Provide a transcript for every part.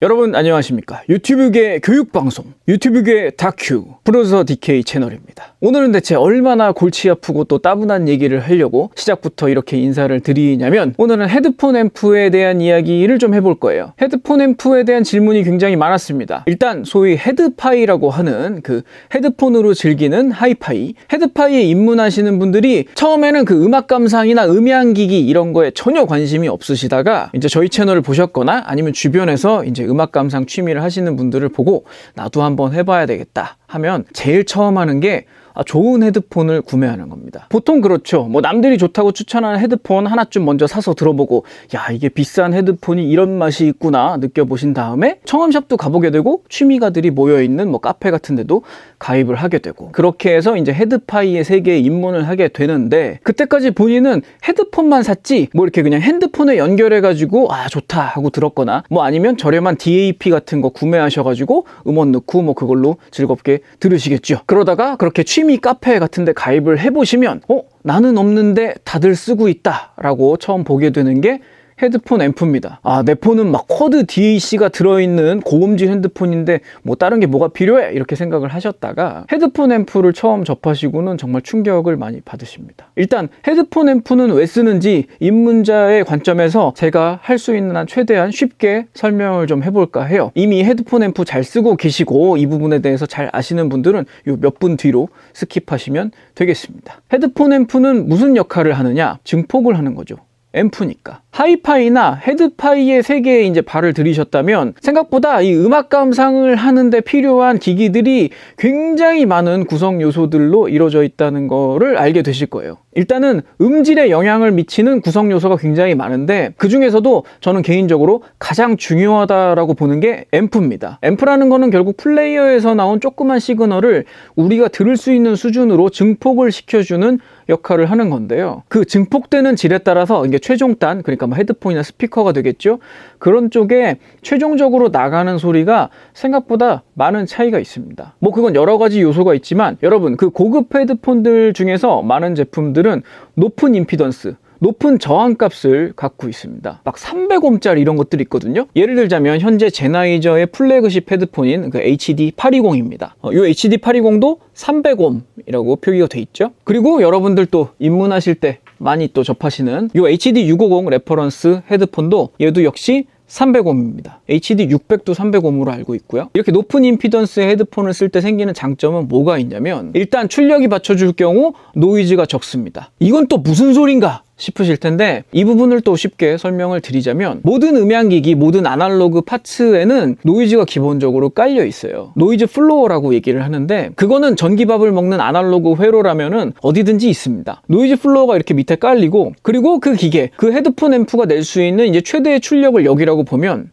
여러분 안녕하십니까? 유튜브계 교육방송 유튜브계 다큐 프로듀서 DK 채널입니다 오늘은 대체 얼마나 골치 아프고 또 따분한 얘기를 하려고 시작부터 이렇게 인사를 드리냐면 오늘은 헤드폰 앰프에 대한 이야기를 좀 해볼 거예요. 헤드폰 앰프에 대한 질문이 굉장히 많았습니다. 일단 소위 헤드파이라고 하는 그 헤드폰으로 즐기는 하이파이. 헤드파이에 입문하시는 분들이 처음에는 그 음악 감상이나 음향기기 이런 거에 전혀 관심이 없으시다가 이제 저희 채널을 보셨거나 아니면 주변에서 이제 음악 감상 취미를 하시는 분들을 보고 나도 한번 해봐야 되겠다 하면 제일 처음 하는 게 아, 좋은 헤드폰을 구매하는 겁니다. 보통 그렇죠. 뭐 남들이 좋다고 추천하는 헤드폰 하나쯤 먼저 사서 들어보고 야 이게 비싼 헤드폰이 이런 맛이 있구나 느껴보신 다음에 청음샵도 가보게 되고 취미가들이 모여 있는 뭐 카페 같은 데도 가입을 하게 되고 그렇게 해서 이제 헤드파이의 세계에 입문을 하게 되는데 그때까지 본인은 헤드폰만 샀지 뭐 이렇게 그냥 핸드폰에 연결해 가지고 아 좋다 하고 들었거나 뭐 아니면 저렴한 DAP 같은 거 구매하셔가지고 음원 넣고 뭐 그걸로 즐겁게 들으시겠죠. 그러다가 그렇게 취미 카페 같은 데 가입을 해보시면 어 나는 없는데 다들 쓰고 있다라고 처음 보게 되는 게 헤드폰 앰프입니다. 아, 내 폰은 막 쿼드 DAC가 들어있는 고음질 핸드폰인데 뭐 다른 게 뭐가 필요해? 이렇게 생각을 하셨다가 헤드폰 앰프를 처음 접하시고는 정말 충격을 많이 받으십니다. 일단 헤드폰 앰프는 왜 쓰는지 입문자의 관점에서 제가 할 수 있는 한 최대한 쉽게 설명을 좀 해볼까 해요. 이미 헤드폰 앰프 잘 쓰고 계시고 이 부분에 대해서 잘 아시는 분들은 요 몇 분 뒤로 스킵하시면 되겠습니다. 헤드폰 앰프는 무슨 역할을 하느냐? 증폭을 하는 거죠. 앰프니까. 하이파이나 헤드파이의 세계에 이제 발을 들이셨다면 생각보다 이 음악 감상을 하는데 필요한 기기들이 굉장히 많은 구성 요소들로 이루어져 있다는 거를 알게 되실 거예요. 일단은 음질에 영향을 미치는 구성 요소가 굉장히 많은데 그 중에서도 저는 개인적으로 가장 중요하다라고 보는 게 앰프입니다. 앰프라는 거는 결국 플레이어에서 나온 조그만 시그널을 우리가 들을 수 있는 수준으로 증폭을 시켜주는 역할을 하는 건데요. 그 증폭되는 질에 따라서 이게 최종단 그러니까 뭐 헤드폰이나 스피커가 되겠죠. 그런 쪽에 최종적으로 나가는 소리가 생각보다 많은 차이가 있습니다. 뭐 그건 여러 가지 요소가 있지만 여러분 그 고급 헤드폰들 중에서 많은 제품들은 높은 임피던스 높은 저항값을 갖고 있습니다. 막 300옴짜리 이런 것들이 있거든요. 예를 들자면 현재 제나이저의 플래그십 헤드폰인 그 HD820입니다. 어, 이 HD820도 300옴이라고 표기가 돼 있죠. 그리고 여러분들 또 입문하실 때 많이 또 접하시는 이 HD650 레퍼런스 헤드폰도 얘도 역시 300옴입니다. HD 600도 300옴으로 알고 있고요. 이렇게 높은 임피던스의 헤드폰을 쓸 때 생기는 장점은 뭐가 있냐면 일단 출력이 받쳐줄 경우 노이즈가 적습니다. 이건 또 무슨 소린가? 싶으실 텐데 이 부분을 또 쉽게 설명을 드리자면 모든 음향기기, 모든 아날로그 파츠에는 노이즈가 기본적으로 깔려 있어요. 노이즈 플로어라고 얘기를 하는데 그거는 전기밥을 먹는 아날로그 회로라면은 어디든지 있습니다. 노이즈 플로어가 이렇게 밑에 깔리고 그리고 그 기계, 그 헤드폰 앰프가 낼 수 있는 이제 최대의 출력을 여기라고 보면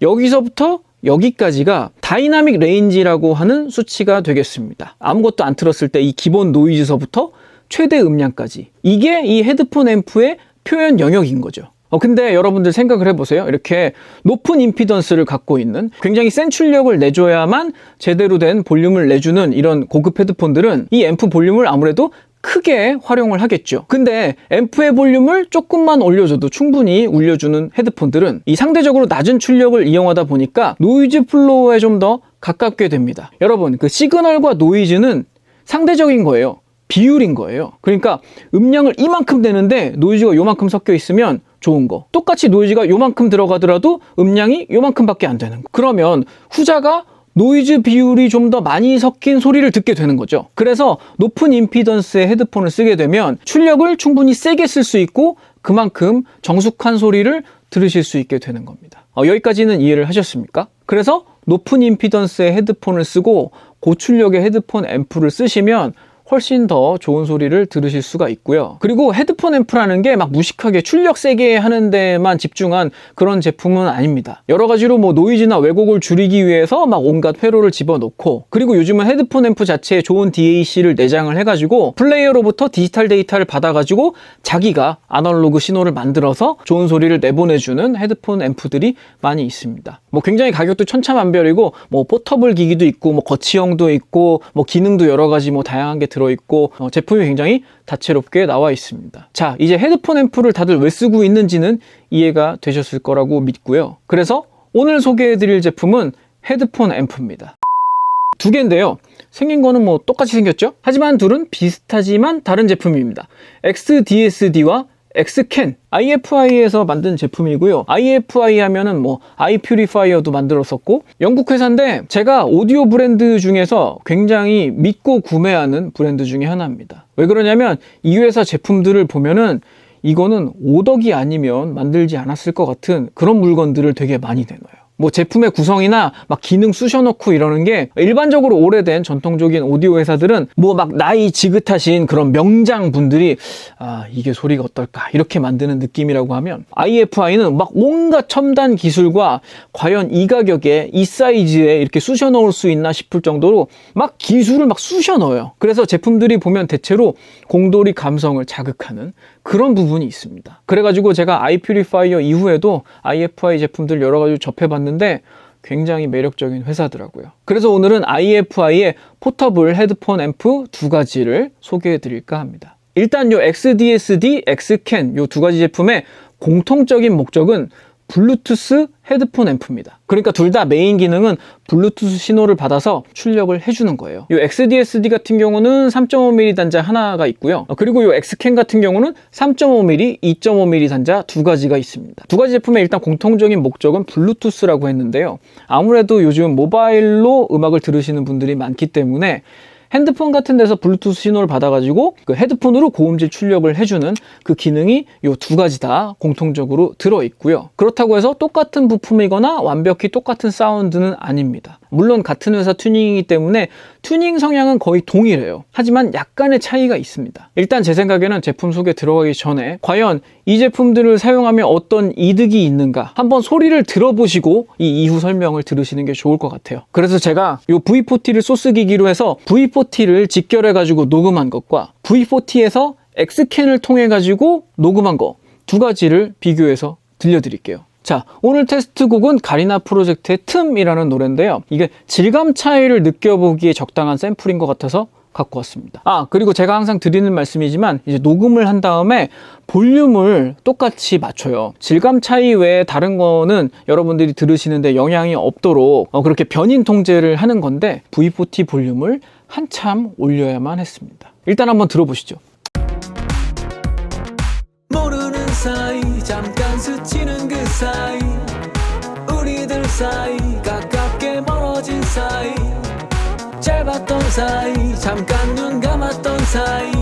여기서부터 여기까지가 다이나믹 레인지라고 하는 수치가 되겠습니다. 아무것도 안 틀었을 때 이 기본 노이즈서부터 최대 음량까지. 이게 이 헤드폰 앰프의 표현 영역인 거죠. 어, 근데 여러분들 생각을 해보세요. 이렇게 높은 임피던스를 갖고 있는 굉장히 센 출력을 내줘야만 제대로 된 볼륨을 내주는 이런 고급 헤드폰들은 이 앰프 볼륨을 아무래도 크게 활용을 하겠죠. 근데 앰프의 볼륨을 조금만 올려줘도 충분히 울려주는 헤드폰들은 이 상대적으로 낮은 출력을 이용하다 보니까 노이즈 플로어에 좀 더 가깝게 됩니다. 여러분, 그 시그널과 노이즈는 상대적인 거예요. 비율인 거예요. 그러니까 음량을 이만큼 내는데 노이즈가 요만큼 섞여 있으면 좋은 거. 똑같이 노이즈가 요만큼 들어가더라도 음량이 요만큼밖에 안 되는 거. 그러면 후자가 노이즈 비율이 좀 더 많이 섞인 소리를 듣게 되는 거죠. 그래서 높은 임피던스의 헤드폰을 쓰게 되면 출력을 충분히 세게 쓸 수 있고 그만큼 정숙한 소리를 들으실 수 있게 되는 겁니다. 어, 여기까지는 이해를 하셨습니까? 그래서 높은 임피던스의 헤드폰을 쓰고 고출력의 헤드폰 앰프를 쓰시면 훨씬 더 좋은 소리를 들으실 수가 있고요. 그리고 헤드폰 앰프라는 게 막 무식하게 출력 세게 하는 데만 집중한 그런 제품은 아닙니다. 여러 가지로 뭐 노이즈나 왜곡을 줄이기 위해서 막 온갖 회로를 집어넣고 그리고 요즘은 헤드폰 앰프 자체에 좋은 DAC를 내장을 해가지고 플레이어로부터 디지털 데이터를 받아가지고 자기가 아날로그 신호를 만들어서 좋은 소리를 내보내주는 헤드폰 앰프들이 많이 있습니다. 뭐 굉장히 가격도 천차만별이고 뭐 포터블 기기도 있고 뭐 거치형도 있고 뭐 기능도 여러 가지 뭐 다양한 게 들어있고 어, 제품이 굉장히 다채롭게 나와 있습니다. 자, 이제 헤드폰 앰프를 다들 왜 쓰고 있는지는 이해가 되셨을 거라고 믿고요. 그래서 오늘 소개해드릴 제품은 헤드폰 앰프입니다. 두 개인데요. 생긴 거는 뭐 똑같이 생겼죠? 하지만 둘은 비슷하지만 다른 제품입니다. XDSD와 Xcan, IFI에서 만든 제품이고요. IFI 하면은 뭐 아이퓨리파이어도 만들었었고 영국 회사인데 제가 오디오 브랜드 중에서 굉장히 믿고 구매하는 브랜드 중에 하나입니다. 왜 그러냐면 이 회사 제품들을 보면은 이거는 오덕이 아니면 만들지 않았을 것 같은 그런 물건들을 되게 많이 내놔요. 뭐 제품의 구성이나 막 기능 쑤셔놓고 이러는 게 일반적으로 오래된 전통적인 오디오 회사들은 뭐 막 나이 지긋하신 그런 명장 분들이 아 이게 소리가 어떨까 이렇게 만드는 느낌이라고 하면 IFI는 막 온갖 첨단 기술과 과연 이 가격에 이 사이즈에 이렇게 쑤셔 넣을 수 있나 싶을 정도로 막 기술을 막 쑤셔 넣어요. 그래서 제품들이 보면 대체로 공돌이 감성을 자극하는 그런 부분이 있습니다. 그래가지고 제가 아이퓨리파이어 이후에도 IFI 제품들 여러 가지 접해봤는데 굉장히 매력적인 회사더라고요. 그래서 오늘은 IFI의 포터블 헤드폰 앰프 두 가지를 소개해 드릴까 합니다. 일단 요 XDSD, Xcan 요 두 가지 제품의 공통적인 목적은 블루투스 헤드폰 앰프입니다. 그러니까 둘 다 메인 기능은 블루투스 신호를 받아서 출력을 해주는 거예요. 이 XDSD 같은 경우는 3.5mm 단자 하나가 있고요. 어, 그리고 이 Xcan 같은 경우는 3.5mm, 2.5mm 단자 두 가지가 있습니다. 두 가지 제품의 일단 공통적인 목적은 블루투스라고 했는데요. 아무래도 요즘 모바일로 음악을 들으시는 분들이 많기 때문에 핸드폰 같은 데서 블루투스 신호를 받아가지고 그 헤드폰으로 고음질 출력을 해주는 그 기능이 요 두 가지 다 공통적으로 들어있고요. 그렇다고 해서 똑같은 부품이거나 완벽히 똑같은 사운드는 아닙니다. 물론 같은 회사 튜닝이기 때문에 튜닝 성향은 거의 동일해요. 하지만 약간의 차이가 있습니다. 일단 제 생각에는 제품 소개 들어가기 전에 과연 이 제품들을 사용하면 어떤 이득이 있는가 한번 소리를 들어보시고 이 이후 설명을 들으시는 게 좋을 것 같아요. 그래서 제가 이 V40를 소스 기기로 해서 V40를 직결해 가지고 녹음한 것과 V40에서 X캔을 통해 가지고 녹음한 거 두 가지를 비교해서 들려드릴게요. 자, 오늘 테스트곡은 가리나 프로젝트의 틈이라는 노래인데요. 이게 질감 차이를 느껴보기에 적당한 샘플인 것 같아서 갖고 왔습니다. 아, 그리고 제가 항상 드리는 말씀이지만 이제 녹음을 한 다음에 볼륨을 똑같이 맞춰요. 질감 차이 외에 다른 거는 여러분들이 들으시는데 영향이 없도록 어, 그렇게 변인 통제를 하는 건데 V40 볼륨을 한참 올려야만 했습니다. 일단 한번 들어보시죠. 모르는 사이 잠깐 스치는 그 사이. 우리들 사이 가깝게 멀어진 사이. 짧았던 사이 잠깐 눈 감았던 사이.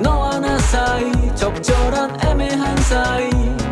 너와 나 사이 적절한 애매한 사이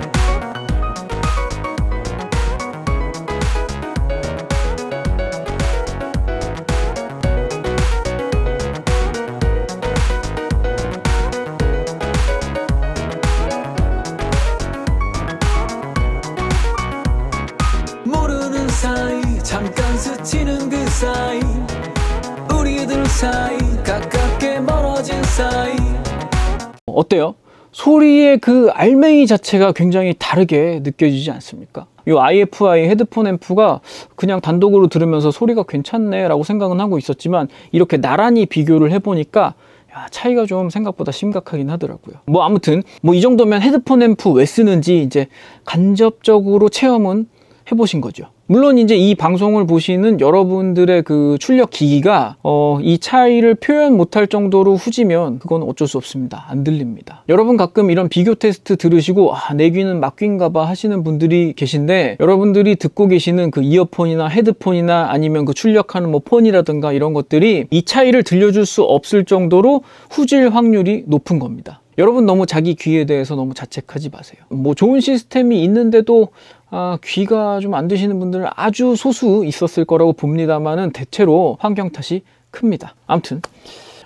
어때요? 소리의 그 알맹이 자체가 굉장히 다르게 느껴지지 않습니까? 이 IFI 헤드폰 앰프가 그냥 단독으로 들으면서 소리가 괜찮네 라고 생각은 하고 있었지만 이렇게 나란히 비교를 해보니까 야, 차이가 좀 생각보다 심각하긴 하더라고요. 뭐 아무튼 뭐 이 정도면 헤드폰 앰프 왜 쓰는지 이제 간접적으로 체험은 해보신 거죠. 물론 이제 이 방송을 보시는 여러분들의 그 출력 기기가 어, 이 차이를 표현 못할 정도로 후지면 그건 어쩔 수 없습니다. 안 들립니다. 여러분 가끔 이런 비교 테스트 들으시고 아, 내 귀는 막귀인가 봐 하시는 분들이 계신데 여러분들이 듣고 계시는 그 이어폰이나 헤드폰이나 아니면 그 출력하는 뭐 폰이라든가 이런 것들이 이 차이를 들려줄 수 없을 정도로 후질 확률이 높은 겁니다. 여러분 너무 자기 귀에 대해서 너무 자책하지 마세요. 뭐 좋은 시스템이 있는데도 아, 귀가 좀 안 되시는 분들은 아주 소수 있었을 거라고 봅니다만은 대체로 환경 탓이 큽니다. 아무튼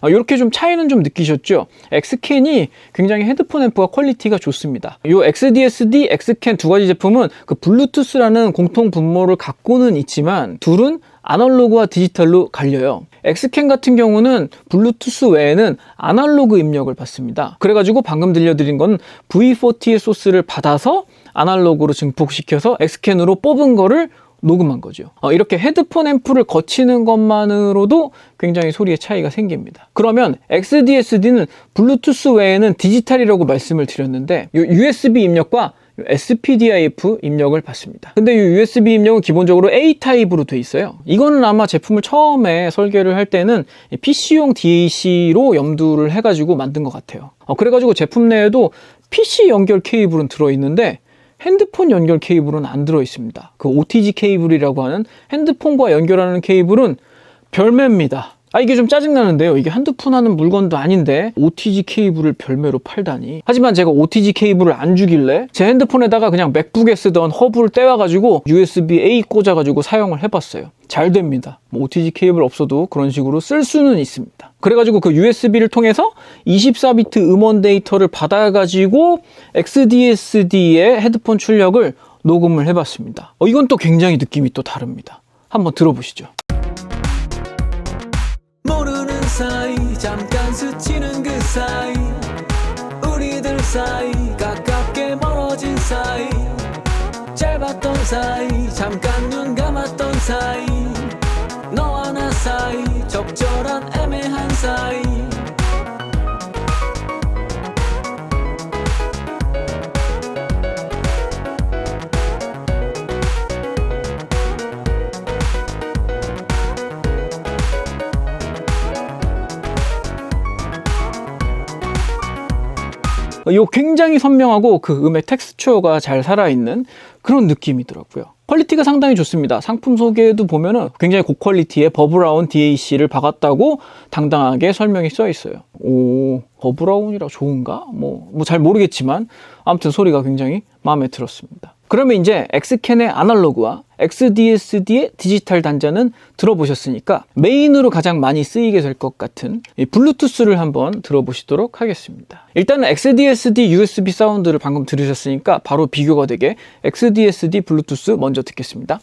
아, 이렇게 좀 차이는 좀 느끼셨죠? 엑스캔이 굉장히 헤드폰 앰프가 퀄리티가 좋습니다. 이 XDSD, 엑스캔 두 가지 제품은 그 블루투스라는 공통 분모를 갖고는 있지만 둘은 아날로그와 디지털로 갈려요. 엑스캔 같은 경우는 블루투스 외에는 아날로그 입력을 받습니다. 그래가지고 방금 들려드린 건 V40의 소스를 받아서 아날로그로 증폭시켜서 엑스캔으로 뽑은 거를 녹음한 거죠. 어, 이렇게 헤드폰 앰프를 거치는 것만으로도 굉장히 소리의 차이가 생깁니다. 그러면 XDSD는 블루투스 외에는 디지털이라고 말씀을 드렸는데 이 USB 입력과 SPDIF 입력을 받습니다. 근데 이 USB 입력은 기본적으로 A 타입으로 돼 있어요. 이거는 아마 제품을 처음에 설계를 할 때는 PC용 DAC로 염두를 해가지고 만든 것 같아요. 어, 그래가지고 제품 내에도 PC 연결 케이블은 들어있는데 핸드폰 연결 케이블은 안 들어 있습니다. 그 OTG 케이블이라고 하는 핸드폰과 연결하는 케이블은 별매입니다. 아 이게 좀 짜증나는데요. 이게 한두 푼 하는 물건도 아닌데 OTG 케이블을 별매로 팔다니. 하지만 제가 OTG 케이블을 안 주길래 제 핸드폰에다가 그냥 맥북에 쓰던 허브를 떼와가지고 USB-A 꽂아가지고 사용을 해봤어요. 잘 됩니다. 뭐 OTG 케이블 없어도 그런 식으로 쓸 수는 있습니다. 그래가지고 그 USB를 통해서 24비트 음원 데이터를 받아가지고 XDSD의 헤드폰 출력을 녹음을 해봤습니다. 어, 이건 또 굉장히 느낌이 또 다릅니다. 한번 들어보시죠. 모르는 사이 잠깐 스치는 그 사이. 우리들 사이 가깝게 멀어진 사이. 짧았던 사이 잠깐 눈 감았던 사이. 너와 나 사이 적절한 애매한 사이 요 굉장히 선명하고 그 음의 텍스처가 잘 살아있는 그런 느낌이더라고요. 퀄리티가 상당히 좋습니다. 상품 소개에도 보면은 굉장히 고퀄리티의 버브라운 DAC를 박았다고 당당하게 설명이 써 있어요. 오, 버브라운이라 좋은가? 뭐, 뭐 잘 모르겠지만 아무튼 소리가 굉장히 마음에 들었습니다. 그러면 이제 엑스캔의 아날로그와 XDSD의 디지털 단자는 들어보셨으니까 메인으로 가장 많이 쓰이게 될 것 같은 이 블루투스를 한번 들어보시도록 하겠습니다. 일단은 XDSD USB 사운드를 방금 들으셨으니까 바로 비교가 되게 XDSD 블루투스 먼저 듣겠습니다.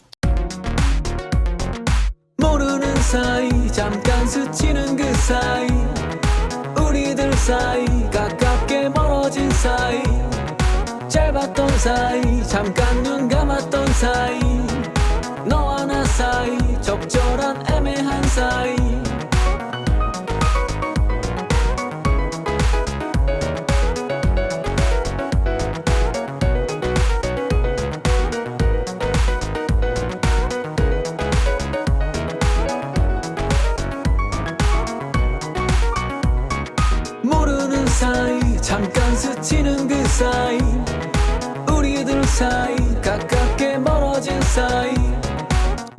모르는 사이 잠깐 스치는 그 사이 우리들 사이 가깝게 멀어진 사이 사이 잠깐 눈 감았던 사이. 너와 나 사이 적절한 애매한 사이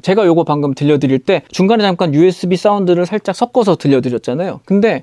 제가 요거 방금 들려드릴 때 중간에 잠깐 USB 사운드를 살짝 섞어서 들려드렸잖아요. 근데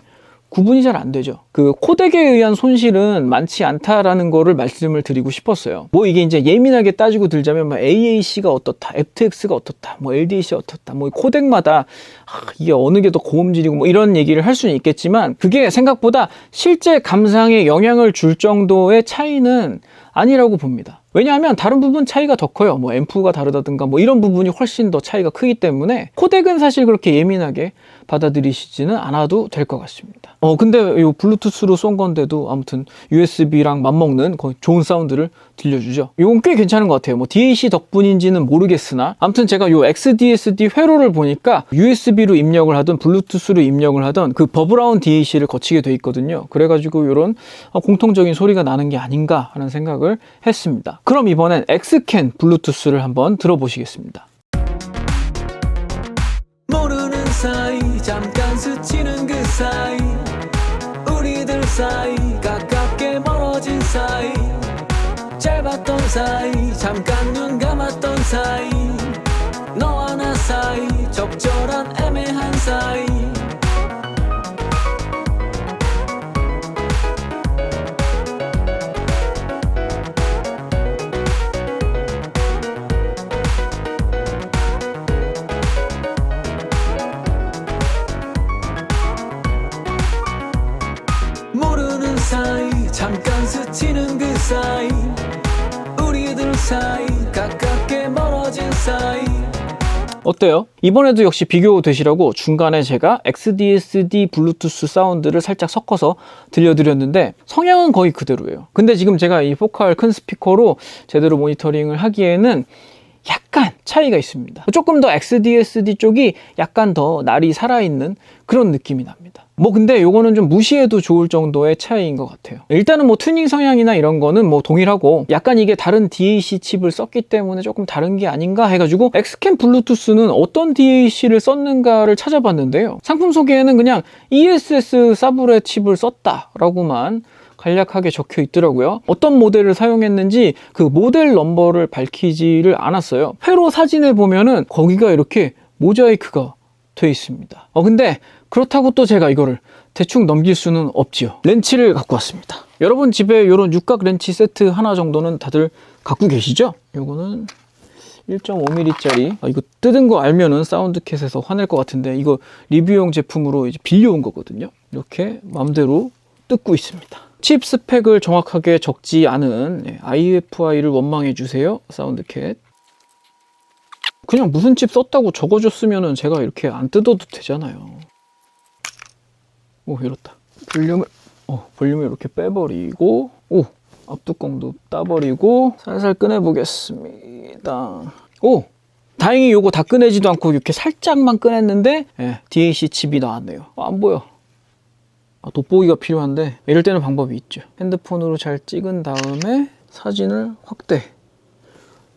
구분이 잘 안 되죠. 그 코덱에 의한 손실은 많지 않다라는 거를 말씀을 드리고 싶었어요. 뭐 이게 이제 예민하게 따지고 들자면 뭐 AAC가 어떻다, FTX가 어떻다, 뭐 LDAC가 어떻다, 뭐 코덱마다 아, 이게 어느 게 더 고음질이고 뭐 이런 얘기를 할 수는 있겠지만 그게 생각보다 실제 감상에 영향을 줄 정도의 차이는 아니라고 봅니다. 왜냐하면 다른 부분 차이가 더 커요. 뭐 앰프가 다르다든가 뭐 이런 부분이 훨씬 더 차이가 크기 때문에 코덱은 사실 그렇게 예민하게 받아들이시지는 않아도 될 것 같습니다. 어 근데 이 블루투스로 쏜 건데도 아무튼 USB랑 맞먹는 좋은 사운드를 들려주죠. 이건 꽤 괜찮은 것 같아요. 뭐 DAC 덕분인지는 모르겠으나 아무튼 제가 이 XDSD 회로를 보니까 USB로 입력을 하든 블루투스로 입력을 하든 그 버브라운 DAC를 거치게 돼 있거든요. 그래가지고 이런 공통적인 소리가 나는 게 아닌가 하는 생각을 했습니다. 그럼 이번엔 엑스캔 블루투스를 한번 들어보시겠습니다. 모르는 사이 잠깐 스치는 그 사이. 우리들 사이 가깝게 멀어진 사이. 짧았던 사이 잠깐 눈 감았던 사이. 너와 나 사이 적절한 애매한 사이 어때요? 이번에도 역시 비교되시라고 중간에 제가 XDSD 블루투스 사운드를 살짝 섞어서 들려드렸는데 성향은 거의 그대로예요. 근데 지금 제가 이 포칼 큰 스피커로 제대로 모니터링을 하기에는 약간 차이가 있습니다. 조금 더 XDSD 쪽이 약간 더 날이 살아있는 그런 느낌이 납니다. 뭐 근데 요거는 좀 무시해도 좋을 정도의 차이인 것 같아요. 일단은 뭐 튜닝 성향이나 이런 거는 뭐 동일하고 약간 이게 다른 DAC 칩을 썼기 때문에 조금 다른 게 아닌가 해가지고 엑스캠 블루투스는 어떤 DAC를 썼는가를 찾아봤는데요. 상품 소개에는 그냥 ESS 사브레 칩을 썼다라고만 간략하게 적혀 있더라고요. 어떤 모델을 사용했는지 그 모델 넘버를 밝히지를 않았어요. 회로 사진을 보면은 거기가 이렇게 모자이크가 돼 있습니다. 어 근데 그렇다고 또 제가 이거를 대충 넘길 수는 없지요. 렌치를 갖고 왔습니다. 여러분 집에 이런 육각 렌치 세트 하나 정도는 다들 갖고 계시죠? 요거는 1.5mm짜리 아, 이거 뜯은 거 알면은 사운드캣에서 화낼 것 같은데 이거 리뷰용 제품으로 이제 빌려온 거거든요. 이렇게 마음대로 뜯고 있습니다. 칩 스펙을 정확하게 적지 않은 예, IFI를 원망해 주세요. 사운드캣. 그냥 무슨 칩 썼다고 적어줬으면은 제가 이렇게 안 뜯어도 되잖아요. 오 이렇다. 볼륨을 어, 볼륨을 이렇게 빼버리고 오 앞뚜껑도 따버리고 살살 꺼내보겠습니다. 오 다행히 요거 다 꺼내지도 않고 이렇게 살짝만 꺼냈는데 예, DAC 칩이 나왔네요. 어, 안 보여. 아, 돋보기가 필요한데 이럴 때는 방법이 있죠. 핸드폰으로 잘 찍은 다음에 사진을 확대.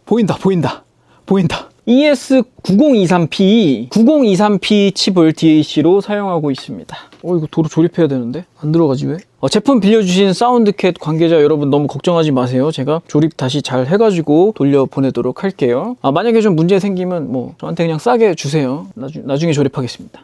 보인다, 보인다, 보인다. E ES9023P, 9023P 칩을 DAC로 사용하고 있습니다. 어, 이거 도로 조립해야 되는데? 안 들어가지 왜? 어, 제품 빌려주신 사운드캣 관계자 여러분 너무 걱정하지 마세요. 제가 조립 다시 잘 해가지고 돌려보내도록 할게요. 아, 만약에 좀 문제 생기면 뭐 저한테 그냥 싸게 주세요. 나중, 나중에 조립하겠습니다.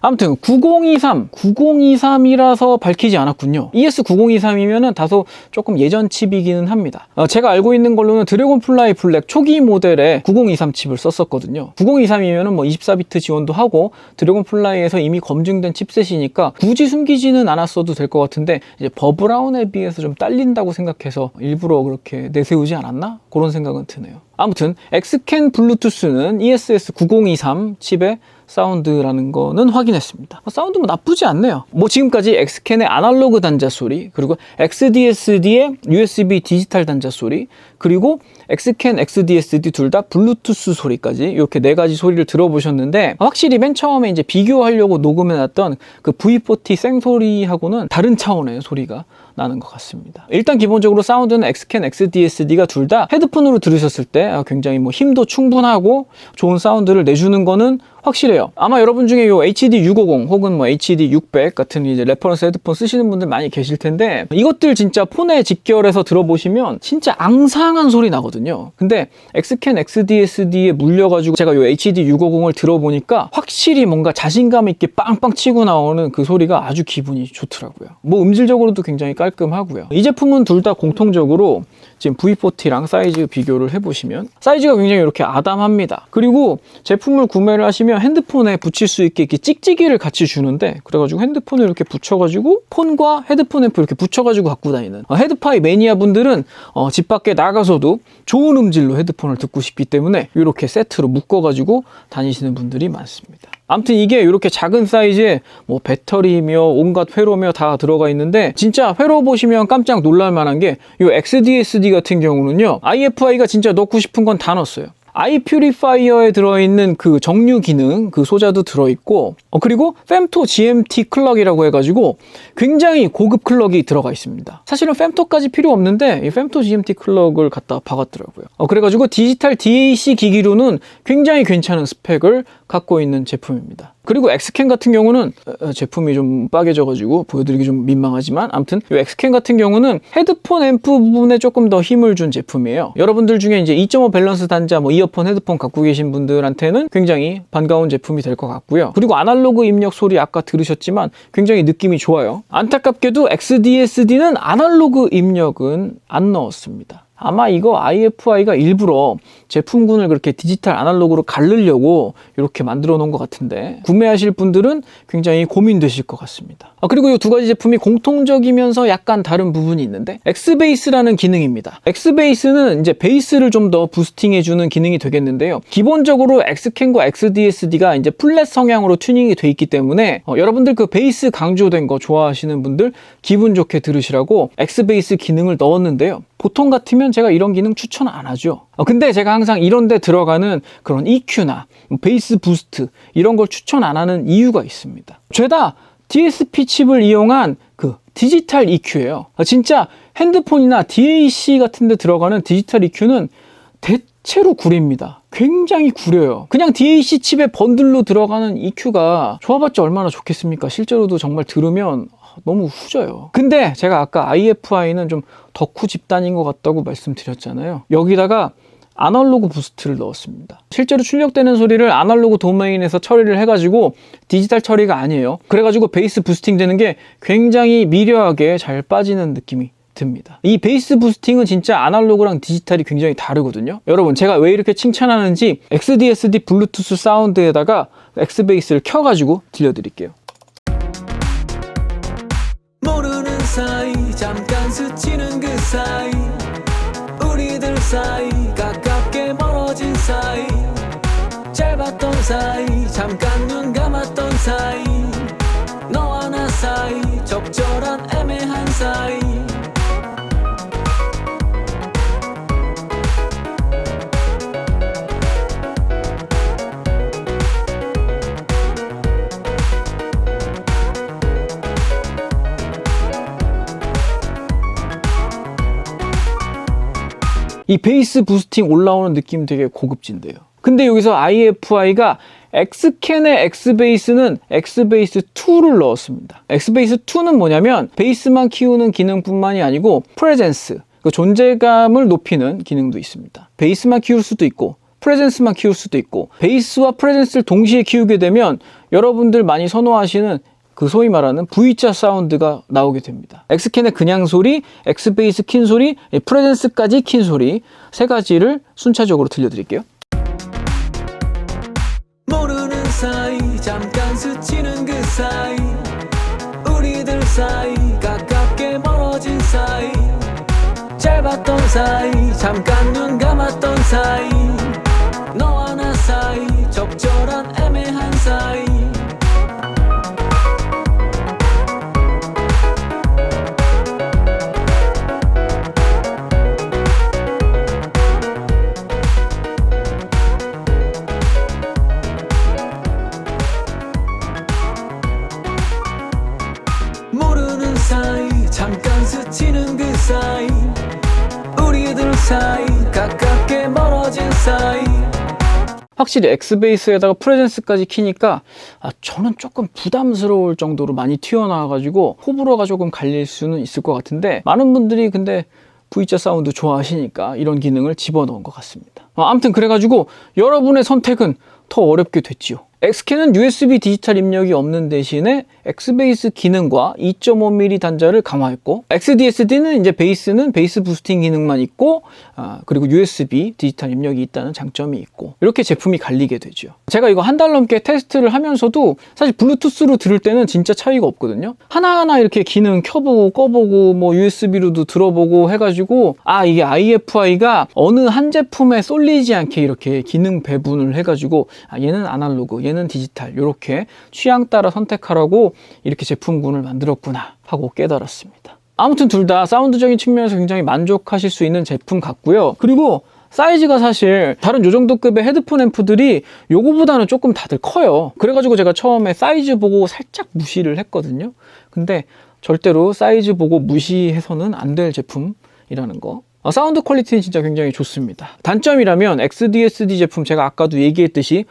아무튼 9023, 9023이라서 밝히지 않았군요. E ES9023이면은 다소 조금 예전 칩이기는 합니다. 어, 제가 알고 있는 걸로는 드래곤플라이 블랙 초기 모델에 9023 칩을 썼었거든요. 9023이면은 뭐 24비트 지원도 하고 드래곤플라이에서 이미 검증된 칩셋이니까 굳이 숨기지는 않았어도 될 것 같은데 이제 버브라운에 비해서 좀 딸린다고 생각해서 일부러 그렇게 내세우지 않았나? 그런 생각은 드네요. 아무튼 엑스캔 블루투스는 E ESS9023 칩의 사운드라는 거는 확인했습니다. 어, 사운드 뭐 나쁘지 않네요. 뭐 지금까지 엑스캔의 아날로그 단자 소리, 그리고 XDSD의 USB 디지털 단자 소리, 그리고 엑스캔, XDSD 둘 다 블루투스 소리까지 이렇게 네 가지 소리를 들어보셨는데 확실히 맨 처음에 이제 비교하려고 녹음해놨던 그 V40 생소리하고는 다른 차원의 소리가 나는 것 같습니다. 일단 기본적으로 사운드는 엑스캔, XDSD가 둘 다 헤드폰으로 들으셨을 때 아, 굉장히 뭐 힘도 충분하고 좋은 사운드를 내주는 거는 확실해요. 아마 여러분 중에 요 HD 650 혹은 뭐 HD 600 같은 이제 레퍼런스 헤드폰 쓰시는 분들 많이 계실 텐데 이것들 진짜 폰에 직결해서 들어보시면 진짜 앙상한 소리 나거든요. 근데 엑스캔 XDSD에 물려가지고 제가 요 HD 650을 들어보니까 확실히 뭔가 자신감 있게 빵빵 치고 나오는 그 소리가 아주 기분이 좋더라고요. 뭐 음질적으로도 굉장히 깔끔하고요. 이 제품은 둘 다 공통적으로 지금 V40랑 사이즈 비교를 해보시면 사이즈가 굉장히 이렇게 아담합니다. 그리고 제품을 구매를 하시면 핸드폰에 붙일 수 있게 이렇게 찍찍이를 같이 주는데 그래가지고 핸드폰을 이렇게 붙여가지고 폰과 헤드폰 앰프 이렇게 붙여가지고 갖고 다니는 어, 헤드파이 매니아 분들은 어, 집 밖에 나가서도 좋은 음질로 헤드폰을 듣고 싶기 때문에 이렇게 세트로 묶어가지고 다니시는 분들이 많습니다. 아무튼 이게 이렇게 작은 사이즈에 뭐 배터리며 온갖 회로며 다 들어가 있는데 진짜 회로 보시면 깜짝 놀랄 만한 게 이 XDSD 같은 경우는요 IFI가 진짜 넣고 싶은 건 다 넣었어요. 아이 퓨리파이어에 들어있는 그 정류 기능 그 소자도 들어있고 어, 그리고 femto GMT 클럭이라고 해가지고 굉장히 고급 클럭이 들어가 있습니다 사실은 femto까지 필요 없는데 이 femto GMT 클럭을 갖다 박았더라고요 어, 그래가지고 디지털 DAC 기기로는 굉장히 괜찮은 스펙을 갖고 있는 제품입니다 그리고 엑스캔 같은 경우는 어, 제품이 좀 빠개져가지고 보여드리기 좀 민망하지만 아무튼 이 엑스캔 같은 경우는 헤드폰 앰프 부분에 조금 더 힘을 준 제품이에요. 여러분들 중에 이제 2.5 밸런스 단자, 뭐 이어폰, 헤드폰 갖고 계신 분들한테는 굉장히 반가운 제품이 될 것 같고요. 그리고 아날로그 입력 소리 아까 들으셨지만 굉장히 느낌이 좋아요. 안타깝게도 XDSD는 아날로그 입력은 안 넣었습니다. 아마 이거 IFI가 일부러 제품군을 그렇게 디지털 아날로그로 가르려고 이렇게 만들어 놓은 것 같은데 구매하실 분들은 굉장히 고민되실 것 같습니다. 아, 그리고 이 두 가지 제품이 공통적이면서 약간 다른 부분이 있는데 X베이스라는 기능입니다. X베이스는 이제 베이스를 좀 더 부스팅해주는 기능이 되겠는데요. 기본적으로 X캔과 XDSD가 이제 플랫 성향으로 튜닝이 돼 있기 때문에 어, 여러분들 그 베이스 강조된 거 좋아하시는 분들 기분 좋게 들으시라고 X베이스 기능을 넣었는데요. 보통 같으면 제가 이런 기능 추천 안 하죠. 어, 근데 제가 항상 이런 데 들어가는 그런 EQ나 뭐 베이스 부스트 이런 걸 추천 안 하는 이유가 있습니다. 죄다 DSP 칩을 이용한 그 디지털 EQ예요. 진짜 핸드폰이나 DAC 같은 데 들어가는 디지털 EQ는 대체로 구립니다. 굉장히 구려요. 그냥 DAC 칩에 번들로 들어가는 EQ가 좋아봤자 얼마나 좋겠습니까? 실제로도 정말 들으면 너무 후져요. 근데 제가 아까 IFI는 좀 덕후 집단인 것 같다고 말씀드렸잖아요. 여기다가 아날로그 부스트를 넣었습니다. 실제로 출력되는 소리를 아날로그 도메인에서 처리를 해가지고 디지털 처리가 아니에요. 그래가지고 베이스 부스팅 되는 게 굉장히 미려하게 잘 빠지는 느낌이 듭니다. 이 베이스 부스팅은 진짜 아날로그랑 디지털이 굉장히 다르거든요. 여러분 제가 왜 이렇게 칭찬하는지 XDSD 블루투스 사운드에다가 X베이스를 켜가지고 들려드릴게요. 사이 잠깐 스치는 그 사이. 우리들 사이 가깝게 멀어진 사이. 짧았던 사이 잠깐 눈 감았던 사이. 너와 나 사이 적절한 애매한 사이 이 베이스 부스팅 올라오는 느낌 되게 고급진데요. 근데 여기서 IFI가 X캔의 X베이스는 X베이스 2를 넣었습니다. X베이스 2는 뭐냐면 베이스만 키우는 기능뿐만이 아니고 프레젠스, 그 존재감을 높이는 기능도 있습니다. 베이스만 키울 수도 있고 프레젠스만 키울 수도 있고 베이스와 프레젠스를 동시에 키우게 되면 여러분들 많이 선호하시는 그 소위 말하는 V자 사운드가 나오게 됩니다. X캔의 그냥 소리, X베이스 킨 소리, 프레젠스까지 킨 소리 세 가지를 순차적으로 들려드릴게요. 모르는 사이 잠깐 스치는 그 사이 우리들 사이 가깝게 멀어진 사이 짧았던 사이 잠깐 눈 감았던 사이 확실히 X베이스에다가 프레젠스까지 키니까 아, 저는 조금 부담스러울 정도로 많이 튀어나와가지고 호불호가 조금 갈릴 수는 있을 것 같은데 많은 분들이 근데 V자 사운드 좋아하시니까 이런 기능을 집어넣은 것 같습니다. 어, 아무튼 그래가지고 여러분의 선택은 더 어렵게 됐지요. X캔은 USB 디지털 입력이 없는 대신에 X베이스 기능과 2.5mm 단자를 강화했고 XDSD는 이제 베이스는 베이스 부스팅 기능만 있고 아, 그리고 USB 디지털 입력이 있다는 장점이 있고 이렇게 제품이 갈리게 되죠. 제가 이거 한 달 넘게 테스트를 하면서도 사실 블루투스로 들을 때는 진짜 차이가 없거든요. 하나하나 이렇게 기능 켜보고 꺼보고 뭐 USB로도 들어보고 해가지고 아 이게 IFI가 어느 한 제품에 쏠리지 않게 이렇게 기능 배분을 해가지고 아 얘는 아날로그 얘는 디지털 이렇게 취향 따라 선택하라고 이렇게 제품군을 만들었구나 하고 깨달았습니다. 아무튼 둘 다 사운드적인 측면에서 굉장히 만족하실 수 있는 제품 같고요. 그리고 사이즈가 사실 다른 요 정도 급의 헤드폰 앰프들이 요거보다는 조금 다들 커요. 그래가지고 제가 처음에 사이즈 보고 살짝 무시를 했거든요. 근데 절대로 사이즈 보고 무시해서는 안 될 제품이라는 거. 아, 사운드 퀄리티는 진짜 굉장히 좋습니다. 단점이라면 XDSD 제품 제가 아까도 얘기했듯이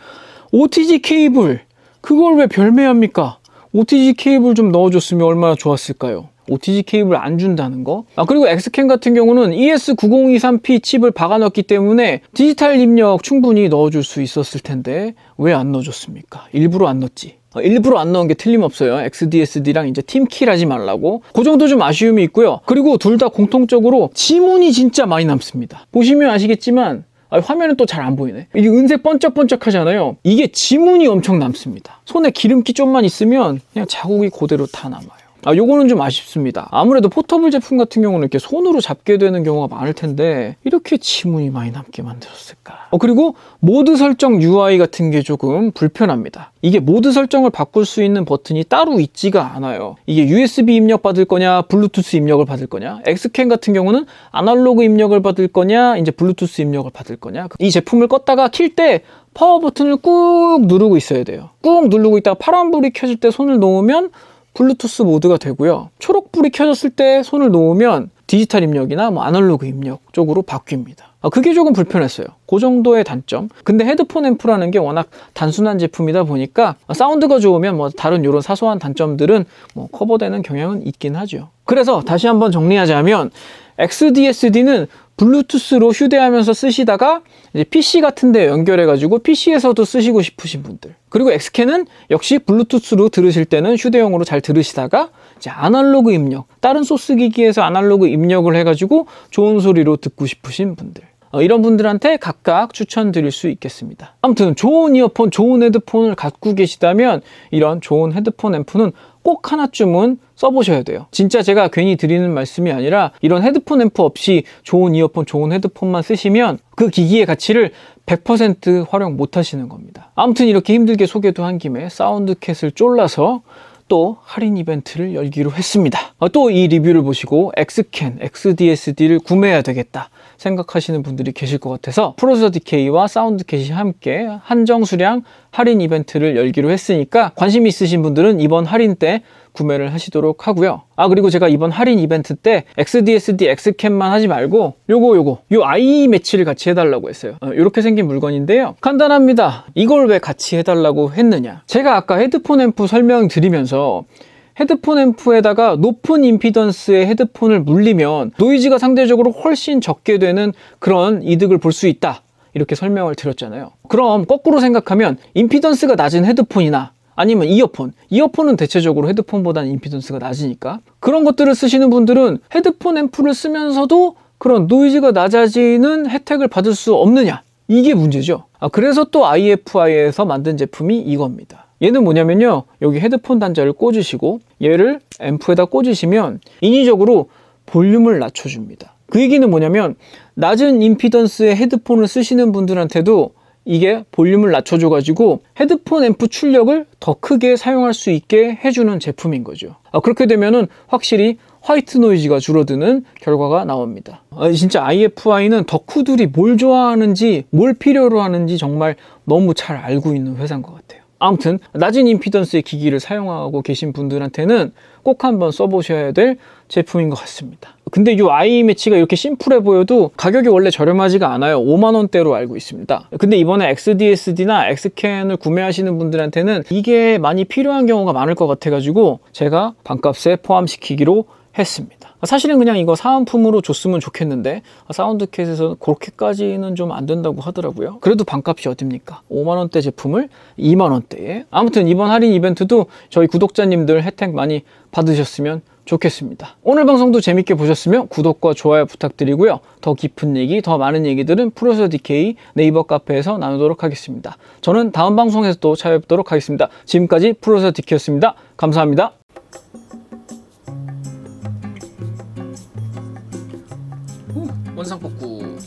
OTG 케이블 그걸 왜 별매합니까? OTG 케이블 좀 넣어줬으면 얼마나 좋았을까요? OTG 케이블 안 준다는 거. 아, 그리고 엑스캔 같은 경우는 E ES9023P 칩을 박아 넣었기 때문에 디지털 입력 충분히 넣어줄 수 있었을 텐데 왜 안 넣어줬습니까? 일부러 안 넣었지. 어, 일부러 안 넣은 게 틀림없어요. XDSD랑 이제 팀킬하지 말라고. 그 정도 좀 아쉬움이 있고요. 그리고 둘 다 공통적으로 지문이 진짜 많이 남습니다. 보시면 아시겠지만 아, 화면은 또 잘 안 보이네. 이게 은색 번쩍번쩍 하잖아요. 이게 지문이 엄청 남습니다. 손에 기름기 좀만 있으면 그냥 자국이 그대로 다 남아요. 아, 요거는 좀 아쉽습니다. 아무래도 포터블 제품 같은 경우는 이렇게 손으로 잡게 되는 경우가 많을 텐데 이렇게 지문이 많이 남게 만들었을까? 어, 그리고 모드 설정 UI 같은 게 조금 불편합니다. 이게 모드 설정을 바꿀 수 있는 버튼이 따로 있지가 않아요. 이게 USB 입력 받을 거냐, 블루투스 입력을 받을 거냐, 엑스캔 같은 경우는 아날로그 입력을 받을 거냐, 이제 블루투스 입력을 받을 거냐. 이 제품을 껐다가 킬 때 파워 버튼을 꾹 누르고 있어야 돼요. 꾹 누르고 있다가 파란 불이 켜질 때 손을 놓으면 블루투스 모드가 되고요. 초록불이 켜졌을 때 손을 놓으면 디지털 입력이나 뭐 아날로그 입력 쪽으로 바뀝니다. 아, 그게 조금 불편했어요. 그 정도의 단점. 근데 헤드폰 앰프라는 게 워낙 단순한 제품이다 보니까 사운드가 좋으면 뭐 다른 이런 사소한 단점들은 뭐 커버되는 경향은 있긴 하죠. 그래서 다시 한번 정리하자면 XDSD는 블루투스로 휴대하면서 쓰시다가 PC 같은 데 연결해 가지고 PC에서도 쓰시고 싶으신 분들. 그리고 엑스캔은 역시 블루투스로 들으실 때는 휴대용으로 잘 들으시다가 이제 아날로그 입력, 다른 소스 기기에서 아날로그 입력을 해 가지고 좋은 소리로 듣고 싶으신 분들. 어, 이런 분들한테 각각 추천드릴 수 있겠습니다. 아무튼 좋은 이어폰, 좋은 헤드폰을 갖고 계시다면 이런 좋은 헤드폰 앰프는 꼭 하나쯤은 써보셔야 돼요. 진짜 제가 괜히 드리는 말씀이 아니라 이런 헤드폰 앰프 없이 좋은 이어폰, 좋은 헤드폰만 쓰시면 그 기기의 가치를 100% 활용 못 하시는 겁니다. 아무튼 이렇게 힘들게 소개도 한 김에 사운드캣을 쫄라서 또 할인 이벤트를 열기로 했습니다. 또 이 리뷰를 보시고 엑스캔, XDSD를 구매해야 되겠다 생각하시는 분들이 계실 것 같아서 프로듀서 DK와 사운드 캣이 함께 한정 수량 할인 이벤트를 열기로 했으니까 관심 있으신 분들은 이번 할인 때 구매를 하시도록 하고요. 아 그리고 제가 이번 할인 이벤트 때 XDSD X캠만 하지 말고 요거 요거 요 아이 매치를 같이 해달라고 했어요. 어, 이렇게 생긴 물건인데요. 간단합니다. 이걸 왜 같이 해달라고 했느냐? 제가 아까 헤드폰 앰프 설명드리면서 헤드폰 앰프에다가 높은 임피던스의 헤드폰을 물리면 노이즈가 상대적으로 훨씬 적게 되는 그런 이득을 볼 수 있다. 이렇게 설명을 드렸잖아요. 그럼 거꾸로 생각하면 임피던스가 낮은 헤드폰이나 아니면 이어폰. 이어폰은 대체적으로 헤드폰보다는 임피던스가 낮으니까. 그런 것들을 쓰시는 분들은 헤드폰 앰프를 쓰면서도 그런 노이즈가 낮아지는 혜택을 받을 수 없느냐. 이게 문제죠. 아, 그래서 또 IFI에서 만든 제품이 이겁니다. 얘는 뭐냐면요. 여기 헤드폰 단자를 꽂으시고 얘를 앰프에다 꽂으시면 인위적으로 볼륨을 낮춰줍니다. 그 얘기는 뭐냐면 낮은 임피던스의 헤드폰을 쓰시는 분들한테도 이게 볼륨을 낮춰줘 가지고 헤드폰 앰프 출력을 더 크게 사용할 수 있게 해주는 제품인 거죠. 아, 그렇게 되면은 확실히 화이트 노이즈가 줄어드는 결과가 나옵니다. 아, 진짜 IFI는 덕후들이 뭘 좋아하는지 뭘 필요로 하는지 정말 너무 잘 알고 있는 회사인 것 같아요. 아무튼 낮은 임피던스의 기기를 사용하고 계신 분들한테는 꼭 한번 써보셔야 될 제품인 것 같습니다. 근데 이 아이 매치가 이렇게 심플해 보여도 가격이 원래 저렴하지가 않아요. 5만 원대로 알고 있습니다. 근데 이번에 XDSD나 X캔을 구매하시는 분들한테는 이게 많이 필요한 경우가 많을 것 같아가지고 제가 반값에 포함시키기로 했습니다. 사실은 그냥 이거 사은품으로 줬으면 좋겠는데 사운드캣에서 그렇게까지는 좀 안 된다고 하더라고요. 그래도 반값이 어딥니까? 5만 원대 제품을 2만 원대에. 아무튼 이번 할인 이벤트도 저희 구독자님들 혜택 많이 받으셨으면 좋겠습니다. 오늘 방송도 재밌게 보셨으면 구독과 좋아요 부탁드리고요. 더 깊은 얘기, 더 많은 얘기들은 프로서 DK 네이버 카페에서 나누도록 하겠습니다. 저는 다음 방송에서 또 찾아뵙도록 하겠습니다. 지금까지 프로서 DK였습니다. 감사합니다. 원상복구